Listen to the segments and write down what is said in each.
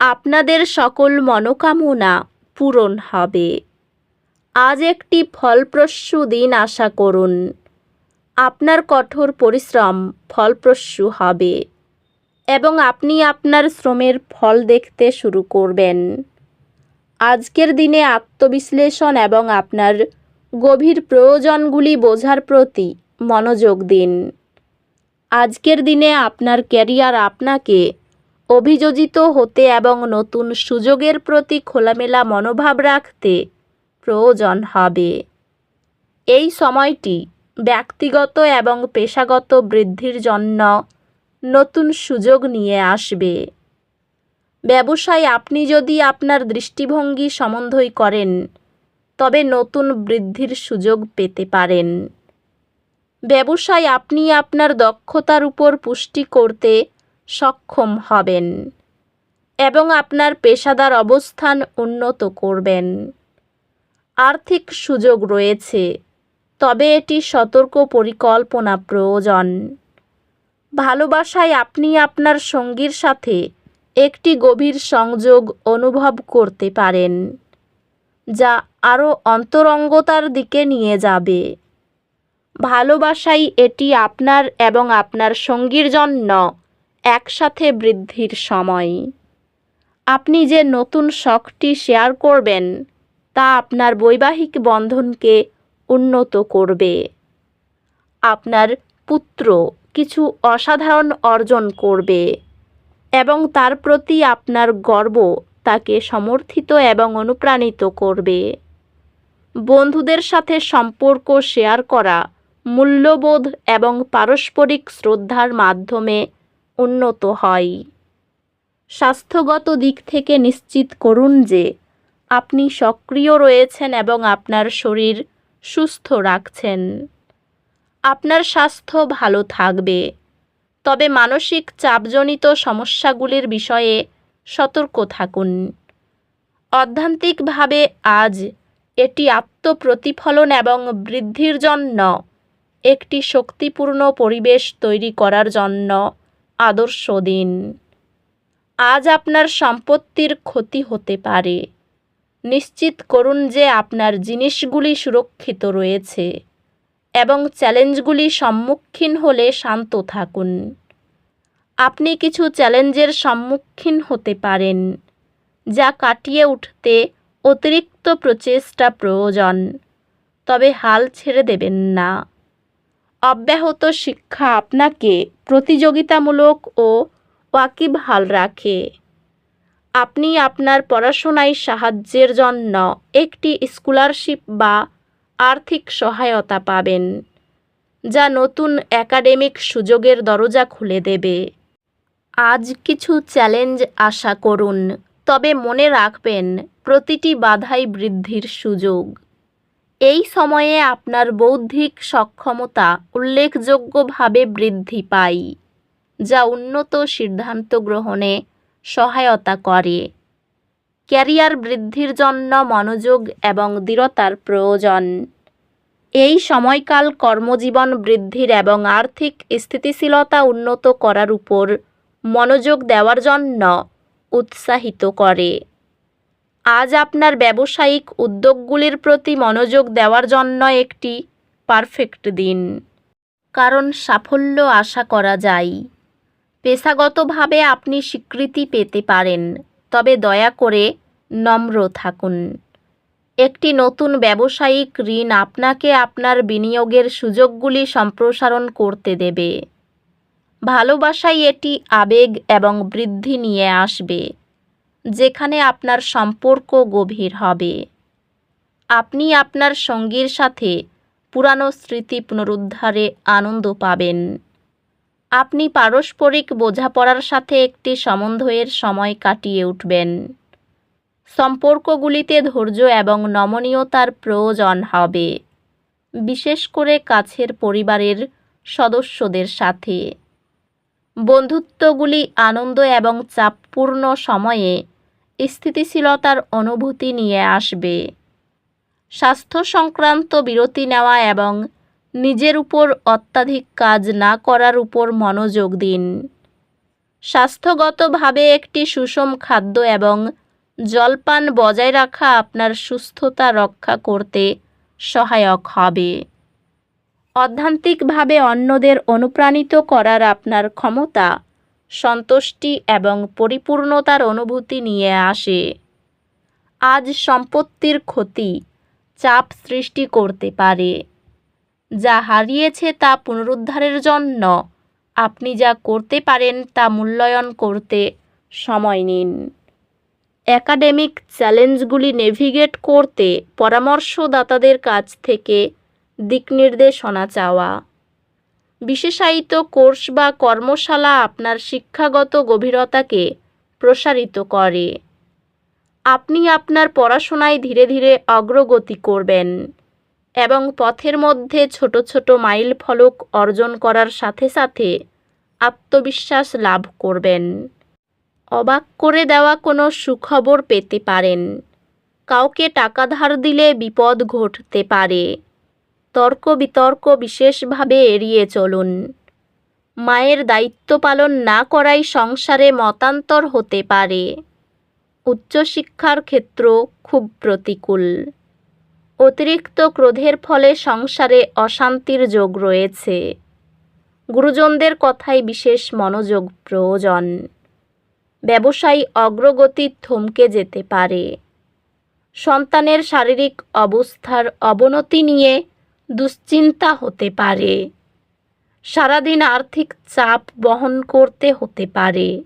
আপনাদের সকল মনোকামনা পূরণ হবে। আজ একটি ফলপ্রসূ দিন আশা করুন। আপনার কঠোর পরিশ্রম ফলপ্রসূ হবে এবং আপনি আপনার শ্রমের ফল দেখতে শুরু করবেন। আজকের দিনে আত্মবিশ্লেষণ এবং আপনার গভীর প্রয়োজনগুলি বোঝার প্রতি মনোযোগ দিন। আজকের দিনে আপনার ক্যারিয়ার আপনাকে অভিযোজিত হতে এবং নতুন সুযোগের প্রতি খোলামেলা মনোভাব রাখতে প্রয়োজন হবে। এই সময়টি ব্যক্তিগত এবং পেশাগত বৃদ্ধির জন্য নতুন সুযোগ নিয়ে আসবে। ব্যবসায় আপনি যদি আপনার দৃষ্টিভঙ্গি সম্বন্ধই করেন, তবে নতুন বৃদ্ধির সুযোগ পেতে পারেন। ব্যবসায় আপনি আপনার দক্ষতার উপর পুষ্টি করতে সক্ষম হবেন এবং আপনার পেশাদার অবস্থান উন্নত করবেন। আর্থিক সুযোগ রয়েছে, তবে এটি সতর্ক পরিকল্পনা প্রয়োজন। ভালোবাসায় আপনি আপনার সঙ্গীর সাথে একটি গভীর সংযোগ অনুভব করতে পারেন, যা আরও অন্তরঙ্গতার দিকে নিয়ে যাবে। ভালোবাসাই এটি আপনার এবং আপনার সঙ্গীর জন্য একসাথে বৃদ্ধির সময়। আপনি যে নতুন শখটি শেয়ার করবেন, তা আপনার বৈবাহিক বন্ধনকে উন্নত করবে। আপনার পুত্র কিছু অসাধারণ অর্জন করবে এবং তার প্রতি আপনার গর্ব তাকে সমর্থিত এবং অনুপ্রাণিত করবে। বন্ধুদের সাথে সম্পর্ক শেয়ার করা, মূল্যবোধ এবং পারস্পরিক শ্রদ্ধার মাধ্যমে উন্নত হয়। স্বাস্থ্যগত দিক থেকে নিশ্চিত করুন যে, আপনি সক্রিয় রয়েছেন এবং আপনার শরীর সুস্থ রাখছেন। আপনার স্বাস্থ্য ভালো থাকবে। তবে মানসিক চাপজনিত সমস্যাগুলির বিষয়ে সতর্ক থাকুন। অধ্যান্তিকভাবে, আজ এটি আত্মপ্রতিফলন এবং বৃদ্ধির জন্য একটি শক্তিপূর্ণ পরিবেশ তৈরি করার জন্য আদর্শ দিন। আজ আপনার সম্পত্তির ক্ষতি হতে পারে। নিশ্চিত করুন যে আপনার জিনিসগুলি সুরক্ষিত রয়েছে এবং চ্যালেঞ্জগুলি সম্মুখীন হলে শান্ত থাকুন। আপনি কিছু চ্যালেঞ্জের সম্মুখীন হতে পারেন, যা কাটিয়ে উঠতে অতিরিক্ত প্রচেষ্টা প্রয়োজন, তবে হাল ছেড়ে দেবেন না। অব্যাহত শিক্ষা আপনাকে প্রতিযোগিতামূলক ও ওয়াকিবহাল রাখে। আপনি আপনার পড়াশোনায় সাহায্যের জন্য একটি স্কলারশিপ বা আর্থিক সহায়তা পাবেন, যা নতুন একাডেমিক সুযোগের দরজা খুলে দেবে। আজ কিছু চ্যালেঞ্জ আশা করুন, তবে মনে রাখবেন, প্রতিটি বাধাই বৃদ্ধির সুযোগ। এই সময়ে আপনার বৌদ্ধিক সক্ষমতা উল্লেখযোগ্যভাবে বৃদ্ধি পায়, যা উন্নত সিদ্ধান্ত গ্রহণে সহায়তা করে। ক্যারিয়ার বৃদ্ধির জন্য মনোযোগ এবং দৃঢ়তার প্রয়োজন। এই সময়কাল কর্মজীবন বৃদ্ধির এবং আর্থিক স্থিতিশীলতা উন্নত করার উপর মনোযোগ দেওয়ার জন্য উৎসাহিত করে। আজ আপনার ব্যবসায়িক উদ্যোগগুলির প্রতি মনোযোগ দেওয়ার জন্য একটি পারফেক্ট দিন। কারণ সাফল্য আশা করা যায়। পেশাগতভাবে আপনি স্বীকৃতি পেতে পারেন, তবে দয়া করে নম্র থাকুন। একটি নতুন ব্যবসায়িক ঋণ আপনাকে আপনার বিনিয়োগের সুযোগগুলি সম্প্রসারণ করতে দেবে। ভালোবাসায় এটি আবেগ এবং বৃদ্ধি নিয়ে আসবে। যেখানে আপনার সম্পর্ক গভীর হবে। আপনি আপনার সঙ্গীর সাথে পুরানো স্মৃতি পুনরুদ্ধারে আনন্দ পাবেন। আপনি পারস্পরিক বোঝাপড়ার সাথে একটি সমন্বয়ের সময় কাটিয়ে উঠবেন। সম্পর্কগুলিতে ধৈর্য এবং নমনীয়তার প্রয়োজন হবে, বিশেষ করে কাছের পরিবারের সদস্যদের সাথে। বন্ধুত্বগুলি আনন্দ এবং চাপপূর্ণ সময়ে স্থিতিশীলতার অনুভূতি নিয়ে আসবে। স্বাস্থ্য সংক্রান্ত বিরতি নেওয়া এবং নিজের উপর অত্যাধিক কাজ না করার উপর মনোযোগ দিন। স্বাস্থ্যগতভাবে একটি সুষম খাদ্য এবং জলপান বজায় রাখা আপনার সুস্থতা রক্ষা করতে সহায়ক হবে। অধ্যান্তিকভাবে অন্যদের অনুপ্রাণিত করার আপনার ক্ষমতা, সন্তুষ্টি এবং পরিপূর্ণতার অনুভূতি নিয়ে আসে। আজ সম্পত্তির ক্ষতি, চাপ সৃষ্টি করতে পারে। যা হারিয়েছে তা পুনরুদ্ধারের জন্য আপনি যা করতে পারেন তা মূল্যায়ন করতে সময় নিন। একাডেমিক চ্যালেঞ্জগুলি নেভিগেট করতে পরামর্শদাতাদের কাছ থেকে দিকনির্দেশনা চাওয়া। বিশেষায়িত কোর্স বা কর্মশালা আপনার শিক্ষাগত গভীরতাকে প্রসারিত করে। আপনি আপনার পড়াশোনায় ধীরে ধীরে অগ্রগতি করবেন এবং পথের মধ্যে ছোট ছোট মাইল ফলক অর্জন করার সাথে সাথে আত্মবিশ্বাস লাভ করবেন। অবাক করে দেওয়া কোনো সুখবর পেতে পারেন। কাউকে টাকা ধার দিলে বিপদ ঘটতে পারে। তর্ক বিতর্ক বিশেষভাবে এড়িয়ে চলুন। মায়ের দায়িত্ব পালন না করাই সংসারে মতান্তর হতে পারে। উচ্চশিক্ষার ক্ষেত্র খুব প্রতিকূল। অতিরিক্ত ক্রোধের ফলে সংসারে অশান্তির যোগ রয়েছে। গুরুজনদের কথায় বিশেষ মনোযোগ প্রয়োজন। ব্যবসায়ী অগ্রগতি থমকে যেতে পারে। সন্তানের শারীরিক অবস্থার অবনতি নিয়ে দুশ্চিন্তা হতে পারে। সারাদিন আর্থিক চাপ বহন করতে হতে পারে।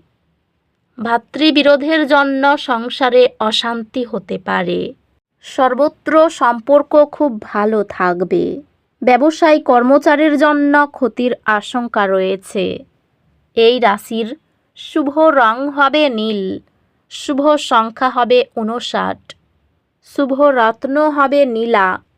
ভাতৃবিরোধের জন্য সংসারে অশান্তি হতে পারে। সর্বত্র সম্পর্ক খুব ভালো থাকবে। ব্যবসায়ী কর্মচারীর জন্য ক্ষতির আশঙ্কা রয়েছে। এই রাশির শুভ রং হবে নীল, শুভ সংখ্যা হবে উনষাট শুভ রত্ন হবে নীলা।